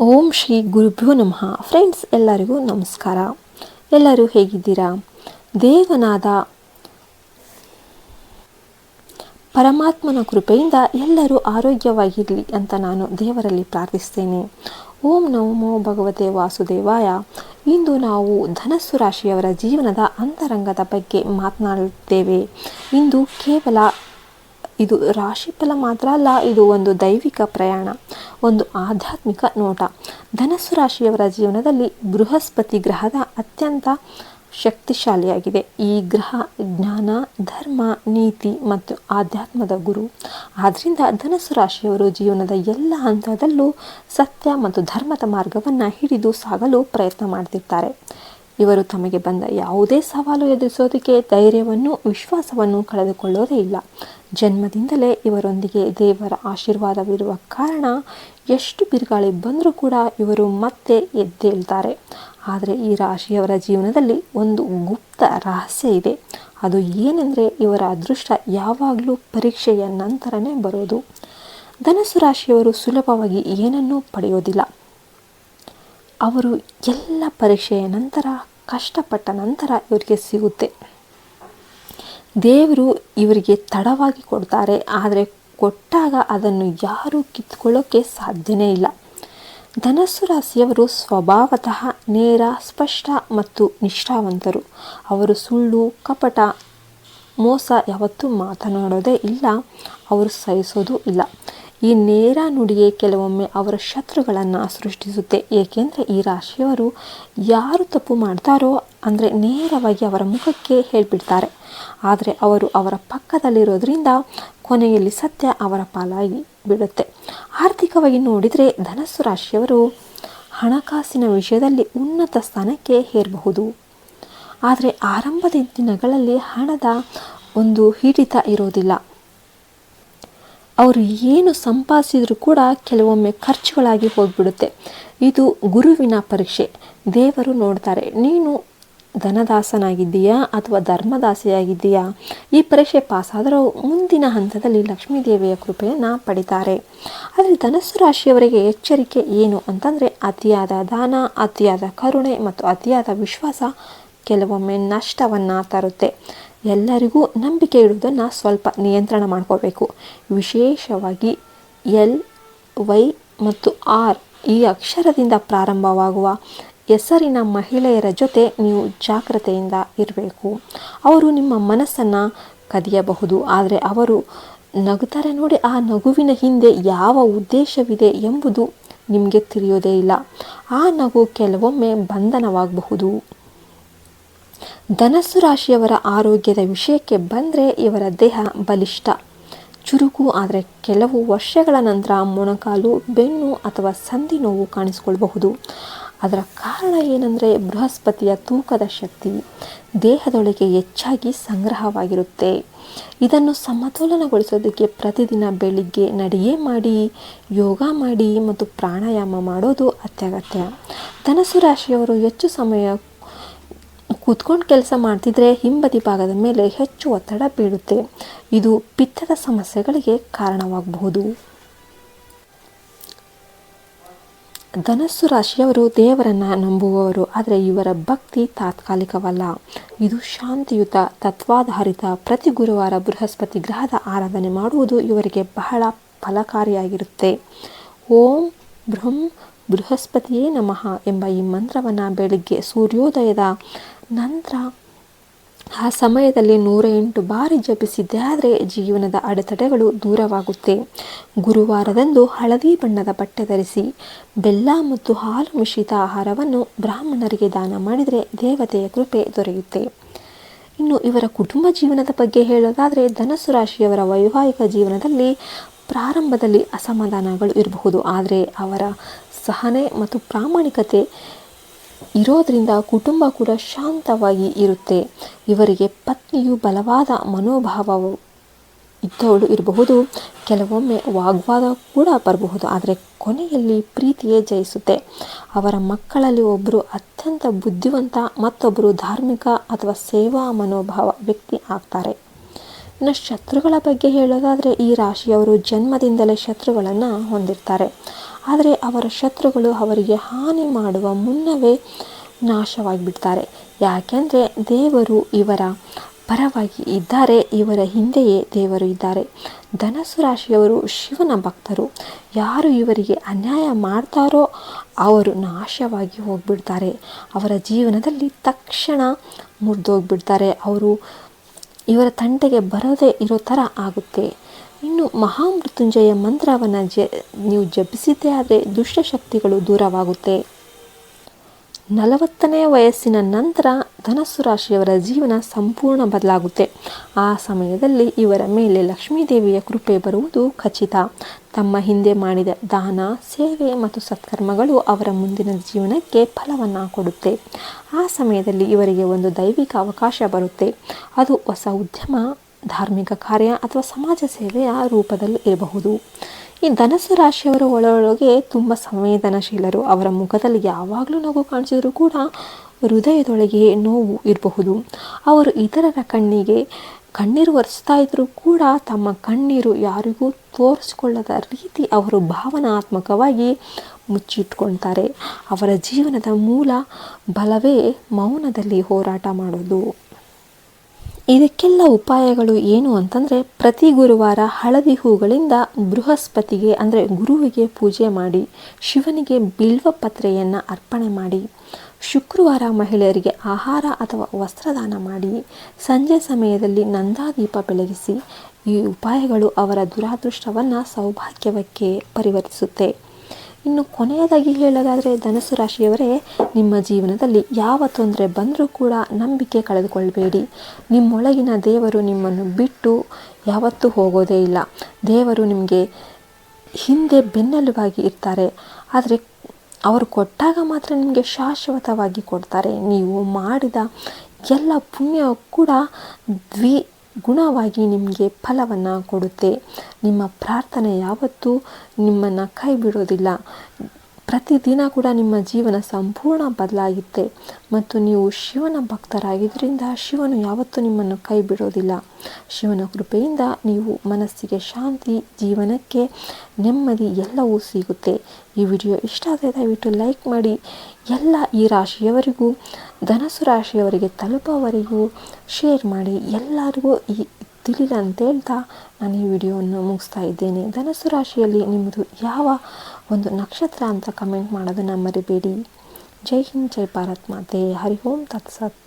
ಓಂ ಶ್ರೀ ಗುರುಭ್ಯೋ ನಮಃ. ಫ್ರೆಂಡ್ಸ್ ಎಲ್ಲರಿಗೂ ನಮಸ್ಕಾರ. ಎಲ್ಲರೂ ಹೇಗಿದ್ದೀರಾ? ದೇವನಾದ ಪರಮಾತ್ಮನ ಕೃಪೆಯಿಂದ ಎಲ್ಲರೂ ಆರೋಗ್ಯವಾಗಿರಲಿ ಅಂತ ನಾನು ದೇವರಲ್ಲಿ ಪ್ರಾರ್ಥಿಸ್ತೇನೆ. ಓಂ ನಮೋ ಭಗವತೆ ವಾಸುದೇವಾಯ. ಇಂದು ನಾವು ಧನಸ್ಸು ರಾಶಿಯವರ ಜೀವನದ ಅಂತರಂಗದ ಬಗ್ಗೆ ಮಾತನಾಡುತ್ತೇವೆ. ಇಂದು ಕೇವಲ ಇದು ರಾಶಿಫಲ ಮಾತ್ರ ಅಲ್ಲ, ಇದು ಒಂದು ದೈವಿಕ ಪ್ರಯಾಣ, ಒಂದು ಆಧ್ಯಾತ್ಮಿಕ ನೋಟ. ಧನಸ್ಸು ರಾಶಿಯವರ ಜೀವನದಲ್ಲಿ ಬೃಹಸ್ಪತಿ ಗ್ರಹದ ಅತ್ಯಂತ ಶಕ್ತಿಶಾಲಿಯಾಗಿದೆ. ಈ ಗ್ರಹ ಜ್ಞಾನ, ಧರ್ಮ, ನೀತಿ ಮತ್ತು ಆಧ್ಯಾತ್ಮದ ಗುರು. ಆದ್ದರಿಂದ ಧನಸ್ಸು ರಾಶಿಯವರು ಜೀವನದ ಎಲ್ಲ ಹಂತದಲ್ಲೂ ಸತ್ಯ ಮತ್ತು ಧರ್ಮದ ಮಾರ್ಗವನ್ನು ಹಿಡಿದು ಸಾಗಲು ಪ್ರಯತ್ನ ಮಾಡ್ತಿರ್ತಾರೆ. ಇವರು ತಮಗೆ ಬಂದ ಯಾವುದೇ ಸವಾಲು ಎದುರಿಸೋದಕ್ಕೆ ಧೈರ್ಯವನ್ನು, ವಿಶ್ವಾಸವನ್ನು ಕಳೆದುಕೊಳ್ಳೋದೇ ಇಲ್ಲ. ಜನ್ಮದಿಂದಲೇ ಇವರೊಂದಿಗೆ ದೇವರ ಆಶೀರ್ವಾದವಿರುವ ಕಾರಣ ಎಷ್ಟು ಬಿರುಗಾಳಿ ಬಂದರೂ ಕೂಡ ಇವರು ಮತ್ತೆ ಎದ್ದೇಳ್ತಾರೆ ಆದರೆ ಈ ರಾಶಿಯವರ ಜೀವನದಲ್ಲಿ ಒಂದು ಗುಪ್ತ ರಹಸ್ಯ ಇದೆ. ಅದು ಏನೆಂದರೆ ಇವರ ಅದೃಷ್ಟ ಯಾವಾಗಲೂ ಪರೀಕ್ಷೆಯ ನಂತರನೇ ಬರೋದು. ಧನಸ್ಸು ರಾಶಿಯವರು ಸುಲಭವಾಗಿ ಏನನ್ನೂ ಪಡೆಯೋದಿಲ್ಲ. ಅವರು ಎಲ್ಲ ಪರೀಕ್ಷೆಯ ನಂತರ, ಕಷ್ಟಪಟ್ಟ ನಂತರ ಇವರಿಗೆ ಸಿಗುತ್ತೆ. ದೇವರು ಇವರಿಗೆ ತಡವಾಗಿ ಕೊಡ್ತಾರೆ, ಆದರೆ ಕೊಟ್ಟಾಗ ಅದನ್ನು ಯಾರೂ ಕಿತ್ಕೊಳ್ಳೋಕ್ಕೆ ಸಾಧ್ಯನೇ ಇಲ್ಲ. ಧನಸ್ಸು ರಾಶಿಯವರು ಸ್ವಭಾವತಃ ನೇರ, ಸ್ಪಷ್ಟ ಮತ್ತು ನಿಷ್ಠಾವಂತರು. ಅವರು ಸುಳ್ಳು, ಕಪಟ, ಮೋಸ ಯಾವತ್ತೂ ಮಾತನಾಡೋದೇ ಇಲ್ಲ, ಅವರು ಸಹಿಸೋದು ಇಲ್ಲ. ಈ ನೇರ ನುಡಿಯೇ ಕೆಲವೊಮ್ಮೆ ಅವರ ಶತ್ರುಗಳನ್ನು ಸೃಷ್ಟಿಸುತ್ತೆ. ಏಕೆಂದರೆ ಈ ರಾಶಿಯವರು ಯಾರು ತಪ್ಪು ಮಾಡ್ತಾರೋ ಅಂದರೆ ನೇರವಾಗಿ ಅವರ ಮುಖಕ್ಕೆ ಹೇಳ್ಬಿಡ್ತಾರೆ. ಆದರೆ ಅವರು ಅವರ ಪಕ್ಕದಲ್ಲಿರೋದ್ರಿಂದ ಕೊನೆಯಲ್ಲಿ ಸತ್ಯ ಅವರ ಪಾಲಾಗಿ ಬಿಡುತ್ತೆ. ಆರ್ಥಿಕವಾಗಿ ನೋಡಿದರೆ ಧನಸ್ಸು ರಾಶಿಯವರು ಹಣಕಾಸಿನ ವಿಷಯದಲ್ಲಿ ಉನ್ನತ ಸ್ಥಾನಕ್ಕೆ ಹೇರಬಹುದು. ಆದರೆ ಆರಂಭದ ದಿನಗಳಲ್ಲಿ ಹಣದ ಒಂದು ಹಿಡಿತ ಇರೋದಿಲ್ಲ. ಅವರು ಏನು ಸಂಪಾದಿಸಿದರೂ ಕೂಡ ಕೆಲವೊಮ್ಮೆ ಖರ್ಚುಗಳಾಗಿ ಹೋಗಿಬಿಡುತ್ತೆ. ಇದು ಗುರುವಿನ ಪರೀಕ್ಷೆ. ದೇವರು ನೋಡ್ತಾರೆ, ನೀನು ಧನದಾಸನಾಗಿದ್ದೀಯಾ ಅಥವಾ ಧರ್ಮದಾಸಿಯಾಗಿದ್ದೀಯಾ? ಈ ಪರೀಕ್ಷೆ ಪಾಸಾದರೂ ಮುಂದಿನ ಹಂತದಲ್ಲಿ ಲಕ್ಷ್ಮೀದೇವಿಯ ಕೃಪೆಯನ್ನು ಪಡಿತಾರೆ. ಆದರೆ ಧನಸ್ಸು ರಾಶಿಯವರಿಗೆ ಎಚ್ಚರಿಕೆ ಏನು ಅಂತಂದರೆ, ಅತಿಯಾದ ದಾನ, ಅತಿಯಾದ ಕರುಣೆ ಮತ್ತು ಅತಿಯಾದ ವಿಶ್ವಾಸ ಕೆಲವೊಮ್ಮೆ ನಷ್ಟವನ್ನು ತರುತ್ತೆ. ಎಲ್ಲರಿಗೂ ನಂಬಿಕೆ ಇಡುವುದನ್ನು ಸ್ವಲ್ಪ ನಿಯಂತ್ರಣ ಮಾಡ್ಕೋಬೇಕು ವಿಶೇಷವಾಗಿ ಎಲ್, ವೈ ಮತ್ತು ಆರ್ ಈ ಅಕ್ಷರದಿಂದ ಪ್ರಾರಂಭವಾಗುವ ಹೆಸರಿನ ಮಹಿಳೆಯರ ಜೊತೆ ನೀವು ಜಾಗ್ರತೆಯಿಂದ ಇರಬೇಕು. ಅವರು ನಿಮ್ಮ ಮನಸ್ಸನ್ನು ಕದಿಯಬಹುದು, ಆದರೆ ಅವರು ನಗುತ್ತಾರೆ ನೋಡಿ ಆ ನಗುವಿನ ಹಿಂದೆ ಯಾವ ಉದ್ದೇಶವಿದೆ ಎಂಬುದು ನಿಮಗೆ ತಿಳಿಯೋದೇ ಇಲ್ಲ. ಆ ನಗು ಕೆಲವೊಮ್ಮೆ ಬಂಧನವಾಗಬಹುದು. ಧನಸ್ಸು ರಾಶಿಯವರ ಆರೋಗ್ಯದ ವಿಷಯಕ್ಕೆ ಬಂದರೆ ಇವರ ದೇಹ ಬಲಿಷ್ಠ. ಚುರುಕು ಆದರೆ ಕೆಲವು ವರ್ಷಗಳ ನಂತರ ಮೊಣಕಾಲು, ಬೆನ್ನು ಅಥವಾ ಸಂಧಿ ನೋವು ಕಾಣಿಸಿಕೊಳ್ಳಬಹುದು ಅದರ ಕಾರಣ ಏನಂದರೆ ಬೃಹಸ್ಪತಿಯ ತೂಕದ ಶಕ್ತಿ ದೇಹದೊಳಗೆ ಹೆಚ್ಚಾಗಿ ಸಂಗ್ರಹವಾಗಿರುತ್ತೆ. ಇದನ್ನು ಸಮತೋಲನಗೊಳಿಸೋದಕ್ಕೆ ಪ್ರತಿದಿನ ಬೆಳಿಗ್ಗೆ ನಡಿಗೆ ಮಾಡಿ, ಯೋಗ ಮಾಡಿ ಮತ್ತು ಪ್ರಾಣಾಯಾಮ ಮಾಡೋದು ಅತ್ಯಗತ್ಯ. ಧನಸು ರಾಶಿಯವರು ಹೆಚ್ಚು ಸಮಯ ಕೂತ್ಕೊಂಡು ಕೆಲಸ ಮಾಡ್ತಿದ್ರೆ ಹಿಂಬದಿ ಭಾಗದ ಮೇಲೆ ಹೆಚ್ಚು ಒತ್ತಡ ಬೀಳುತ್ತೆ. ಇದು ಪಿತ್ತದ ಸಮಸ್ಯೆಗಳಿಗೆ ಕಾರಣವಾಗಬಹುದು. ಧನಸ್ಸು ರಾಶಿಯವರು ದೇವರನ್ನು ನಂಬುವವರು, ಆದರೆ ಇವರ ಭಕ್ತಿ ತಾತ್ಕಾಲಿಕವಲ್ಲ. ಇದು ಶಾಂತಿಯುತ, ತತ್ವಾಧಾರಿತ, ಪ್ರತಿ ಗುರುವಾರ ಬೃಹಸ್ಪತಿ ಗ್ರಹದ ಆರಾಧನೆ ಮಾಡುವುದು ಇವರಿಗೆ ಬಹಳ ಫಲಕಾರಿಯಾಗಿರುತ್ತೆ. ಓಂ ಬೃಹಂ ಬೃಹಸ್ಪತಿಯೇ ನಮಃ ಎಂಬ ಈ ಮಂತ್ರವನ್ನು ಬೆಳಿಗ್ಗೆ ಸೂರ್ಯೋದಯದ ನಂತರ ಆ ಸಮಯದಲ್ಲಿ ನೂರ ಎಂಟು ಬಾರಿ ಜಪಿಸಿದ್ದೆ, ಆದರೆ ಜೀವನದ ಅಡೆತಡೆಗಳು ದೂರವಾಗುತ್ತೆ. ಗುರುವಾರದಂದು ಹಳದಿ ಬಣ್ಣದ ಬಟ್ಟೆ ಧರಿಸಿ ಬೆಲ್ಲ ಮತ್ತು ಹಾಲು ಮಿಶ್ರಿತ ಆಹಾರವನ್ನು ಬ್ರಾಹ್ಮಣರಿಗೆ ದಾನ ಮಾಡಿದರೆ ದೇವತೆಯ ಕೃಪೆ ದೊರೆಯುತ್ತೆ. ಇನ್ನು ಇವರ ಕುಟುಂಬ ಜೀವನದ ಬಗ್ಗೆ ಹೇಳೋದಾದರೆ ಧನಸ್ಸು ರಾಶಿಯವರ ವೈವಾಹಿಕ ಜೀವನದಲ್ಲಿ ಪ್ರಾರಂಭದಲ್ಲಿ ಅಸಮಾಧಾನಗಳು ಇರಬಹುದು, ಆದರೆ ಅವರ ಸಹನೆ ಮತ್ತು ಪ್ರಾಮಾಣಿಕತೆ ಇರೋದರಿಂದ ಕುಟುಂಬ ಕೂಡ ಶಾಂತವಾಗಿ ಇರುತ್ತೆ. ಇವರಿಗೆ ಪತ್ನಿಯು ಬಲವಾದ ಮನೋಭಾವವು ಇದ್ದವಳು ಇರಬಹುದು. ಕೆಲವೊಮ್ಮೆ ವಾಗ್ವಾದ ಕೂಡ ಬರಬಹುದು. ಆದರೆ ಕೊನೆಯಲ್ಲಿ ಪ್ರೀತಿಯೇ ಜಯಿಸುತ್ತೆ. ಅವರ ಮಕ್ಕಳಲ್ಲಿ ಒಬ್ಬರು ಅತ್ಯಂತ ಬುದ್ಧಿವಂತ ಮತ್ತೊಬ್ಬರು ಧಾರ್ಮಿಕ ಅಥವಾ ಸೇವಾ ಮನೋಭಾವ ವ್ಯಕ್ತಿ ಆಗ್ತಾರೆ. ಇನ್ನು ಶತ್ರುಗಳ ಬಗ್ಗೆ ಹೇಳೋದಾದರೆ ಈ ರಾಶಿಯವರು ಜನ್ಮದಿಂದಲೇ ಶತ್ರುಗಳನ್ನು ಹೊಂದಿರ್ತಾರೆ. ಆದರೆ ಅವರ ಶತ್ರುಗಳು ಅವರಿಗೆ ಹಾನಿ ಮಾಡುವ ಮುನ್ನವೇ ನಾಶವಾಗಿಬಿಡ್ತಾರೆ. ಯಾಕೆಂದರೆ ದೇವರು ಇವರ ಪರವಾಗಿ ಇದ್ದಾರೆ, ಇವರ ಹಿಂದೆಯೇ ದೇವರು ಇದ್ದಾರೆ. ಧನಸ್ಸು ರಾಶಿಯವರು ಶಿವನ ಭಕ್ತರು. ಯಾರು ಇವರಿಗೆ ಅನ್ಯಾಯ ಮಾಡ್ತಾರೋ ಅವರು ನಾಶವಾಗಿ ಹೋಗ್ಬಿಡ್ತಾರೆ. ಅವರ ಜೀವನದಲ್ಲಿ ತಕ್ಷಣ ಮುರಿದೋಗ್ಬಿಡ್ತಾರೆ. ಅವರು ಇವರ ತಂಟೆಗೆ ಬರದೇ ಇರೋ ಥರ ಆಗುತ್ತೆ. ಇನ್ನು ಮಹಾಮೃತ್ಯುಂಜಯ ಮಂತ್ರವನ್ನು ಜ, ನೀವು ಜಪಿಸಿದ್ದೇ ಆದರೆ ದುಷ್ಟಶಕ್ತಿಗಳು ದೂರವಾಗುತ್ತೆ. ನಲವತ್ತನೇ ವಯಸ್ಸಿನ ನಂತರ ಧನಸ್ಸು ರಾಶಿಯವರ ಜೀವನ ಸಂಪೂರ್ಣ ಬದಲಾಗುತ್ತೆ. ಆ ಸಮಯದಲ್ಲಿ ಇವರ ಮೇಲೆ ಲಕ್ಷ್ಮೀದೇವಿಯ ಕೃಪೆ ಬರುವುದು ಖಚಿತ. ತಮ್ಮ ಹಿಂದೆ ಮಾಡಿದ ದಾನ, ಸೇವೆ ಮತ್ತು ಸತ್ಕರ್ಮಗಳು ಅವರ ಮುಂದಿನ ಜೀವನಕ್ಕೆ ಫಲವನ್ನು ಕೊಡುತ್ತೆ ಆ ಸಮಯದಲ್ಲಿ ಇವರಿಗೆ ಒಂದು ದೈವಿಕ ಅವಕಾಶ ಬರುತ್ತೆ. ಅದು ಹೊಸ ಉದ್ಯಮ, ಧಾರ್ಮಿಕ ಕಾರ್ಯ ಅಥವಾ ಸಮಾಜ ಸೇವೆಯ ರೂಪದಲ್ಲಿ ಇರಬಹುದು. ಈ ಧನಸ್ಸು ರಾಶಿಯವರು ಒಳೊಳಗೆ ತುಂಬ ಸಂವೇದನಶೀಲರು. ಅವರ ಮುಖದಲ್ಲಿ ಯಾವಾಗಲೂ ನಗು ಕಾಣಿಸಿದರೂ ಕೂಡ ಹೃದಯದೊಳಗೆ ನೋವು ಇರಬಹುದು. ಅವರು ಇತರರ ಕಣ್ಣಿಗೆ ಕಣ್ಣೀರು ಒರೆಸ್ತಾ ಇದ್ದರೂ ಕೂಡ ತಮ್ಮ ಕಣ್ಣೀರು ಯಾರಿಗೂ ತೋರಿಸ್ಕೊಳ್ಳದ ರೀತಿ ಅವರು ಭಾವನಾತ್ಮಕವಾಗಿ ಮುಚ್ಚಿಟ್ಕೊಳ್ತಾರೆ. ಅವರ ಜೀವನದ ಮೂಲ ಬಲವೇ ಮೌನದಲ್ಲಿ ಹೋರಾಟ ಮಾಡೋದು. ಇದಕ್ಕೆಲ್ಲ ಉಪಾಯಗಳು ಏನು ಅಂತಂದರೆ ಪ್ರತಿ ಗುರುವಾರ ಹಳದಿ ಹೂಗಳಿಂದ ಬೃಹಸ್ಪತಿಗೆ, ಅಂದರೆ ಗುರುವಿಗೆ ಪೂಜೆ ಮಾಡಿ, ಶಿವನಿಗೆ ಬಿಲ್ವ ಪತ್ರೆಯನ್ನು ಅರ್ಪಣೆ ಮಾಡಿ, ಶುಕ್ರವಾರ ಮಹಿಳೆಯರಿಗೆ ಆಹಾರ ಅಥವಾ ವಸ್ತ್ರದಾನ ಮಾಡಿ, ಸಂಜೆ ಸಮಯದಲ್ಲಿ ನಂದಾದೀಪ ಬೆಳಗಿಸಿ ಈ ಉಪಾಯಗಳು ಅವರ ದುರಾದೃಷ್ಟವನ್ನು ಸೌಭಾಗ್ಯವಕ್ಕೆ ಪರಿವರ್ತಿಸುತ್ತೆ. ಇನ್ನು ಕೊನೆಯದಾಗಿ ಹೇಳೋದಾದರೆ ಧನಸ್ಸು ರಾಶಿಯವರೇ, ನಿಮ್ಮ ಜೀವನದಲ್ಲಿ ಯಾವ ತೊಂದರೆ ಬಂದರೂ ಕೂಡ ನಂಬಿಕೆ ಕಳೆದುಕೊಳ್ಳಬೇಡಿ ನಿಮ್ಮೊಳಗಿನ ದೇವರು ನಿಮ್ಮನ್ನು ಬಿಟ್ಟು ಯಾವತ್ತೂ ಹೋಗೋದೇ ಇಲ್ಲ. ದೇವರು ನಿಮಗೆ ಹಿಂದೆ ಬೆನ್ನೆಲುಬಾಗಿ ಇರ್ತಾರೆ. ಆದರೆ ಅವರು ಕೊಟ್ಟಾಗ ಮಾತ್ರ ನಿಮಗೆ ಶಾಶ್ವತವಾಗಿ ಕೊಡ್ತಾರೆ. ನೀವು ಮಾಡಿದ ಎಲ್ಲ ಪುಣ್ಯ ಕೂಡ ದ್ವಿ ಗುಣವಾಗಿ ನಿಮಗೆ ಫಲವನ್ನು ಕೊಡುತ್ತೆ. ನಿಮ್ಮ ಪ್ರಾರ್ಥನೆ ಯಾವತ್ತೂ ನಿಮ್ಮನ್ನು ಕೈ ಬಿಡೋದಿಲ್ಲ ಪ್ರತಿದಿನ ಕೂಡ ನಿಮ್ಮ ಜೀವನ ಸಂಪೂರ್ಣ ಬದಲಾಗಿತ್ತೆ ಮತ್ತು ನೀವು ಶಿವನ ಭಕ್ತರಾಗಿದ್ದರಿಂದ ಶಿವನು ಯಾವತ್ತೂ ನಿಮ್ಮನ್ನು ಕೈ ಬಿಡೋದಿಲ್ಲ. ಶಿವನ ಕೃಪೆಯಿಂದ ನೀವು ಮನಸ್ಸಿಗೆ ಶಾಂತಿ, ಜೀವನಕ್ಕೆ ನೆಮ್ಮದಿ ಎಲ್ಲವೂ ಸಿಗುತ್ತೆ. ಈ ವಿಡಿಯೋ ಇಷ್ಟ ಆದರೆ ದಯವಿಟ್ಟು ಲೈಕ್ ಮಾಡಿ. ಎಲ್ಲ ಈ ರಾಶಿಯವರಿಗೂ, ಧನಸು ರಾಶಿಯವರಿಗೆ ತಲುಪೋವರೆಗೂ ಶೇರ್ ಮಾಡಿ. ಎಲ್ಲರಿಗೂ ಈ ಅಂತ ಹೇಳ್ತಾ ನಾನು ಈ ವಿಡಿಯೋವನ್ನು ಮುಗಿಸ್ತಾ ಇದ್ದೇನೆ. ಧನಸ್ಸು ರಾಶಿಯಲ್ಲಿ ನಿಮ್ಮದು ಯಾವ ಒಂದು ನಕ್ಷತ್ರ ಅಂತ ಕಮೆಂಟ್ ಮಾಡೋದನ್ನು ಮರಿಬೇಡಿ. ಜೈ ಹಿಂದ್ ಜೈ ಭಾರತ್ ಮಾತೆ. ಹರಿ ಓಂ ತತ್ಸತ್.